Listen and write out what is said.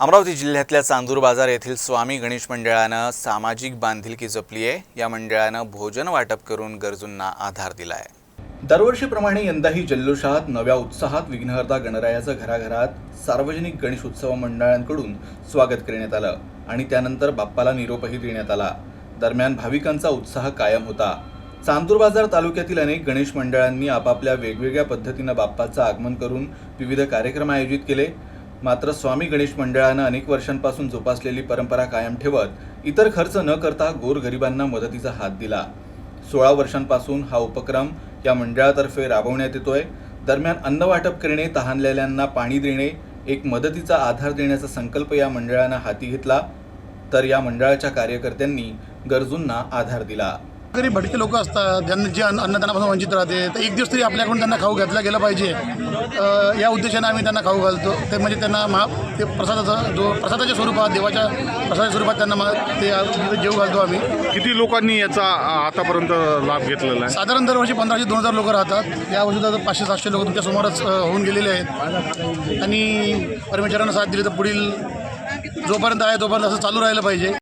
अमरावती जिल्ह्यातल्या चांदूर बाजार येथील स्वामी गणेश मंडळानं सामाजिक बांधिलकी जपली आहे. या मंडळानं भोजन वाटप करून गरजूंना आधार दिला आहे दरवर्षीप्रमाणे यंदाही जल्लोषात नव्या उत्साहात विघ्नहर्ता गणरायाचं घराघरात सार्वजनिक गणेश उत्सव मंडळांकडून स्वागत करण्यात आलं आणि त्यानंतर बाप्पाला निरोपही देण्यात आला. दरम्यान भाविकांचा उत्साह कायम होता. चांदूर बाजार तालुक्यातील अनेक गणेश मंडळांनी आपापल्या वेगवेगळ्या पद्धतीनं बाप्पाचं आगमन करून विविध कार्यक्रम आयोजित केले. मात्र स्वामी गणेश मंडळानं अनेक वर्षांपासून जोपासलेली परंपरा कायम ठेवत इतर खर्च न करता गोरगरिबांना मदतीचा हात दिला. सोळा वर्षांपासून हा उपक्रम या मंडळातर्फे राबवण्यात येतोय. दरम्यान अन्न वाटप करणे तहानलेल्यांना पाणी देणे एक मदतीचा आधार देण्याचा संकल्प या मंडळानं हाती घेतला. तर या मंडळाच्या कार्यकर्त्यांनी गरजूंना आधार दिला. गरीब भटके लोक असतात ज्यांना जे अन्न अन्नदानापासून वंचित राहते तर एक दिवस तरी आपल्याकडून त्यांना खाऊ घातला गेला पाहिजे. या उद्देशाने आम्ही त्यांना खाऊ घालतो. ते म्हणजे त्यांना महा ते प्रसादाचा जो प्रसादाच्या स्वरूपात देवाच्या प्रसादाच्या स्वरूपात त्यांना मा- ते जेव घालतो आम्ही. किती लोकांनी याचा आतापर्यंत लाभ घेतलेला आहे? साधारण दरवर्षी पंधराशे दोन हजार लोक राहतात. या वर्षी तर पाचशे सातशे लोक तुमच्या समोरच होऊन गेलेले आहेत. आणि परमेश्वरानं साथ दिली तर पुढील जोपर्यंत आहे तोपर्यंत असं चालू राहिलं पाहिजे.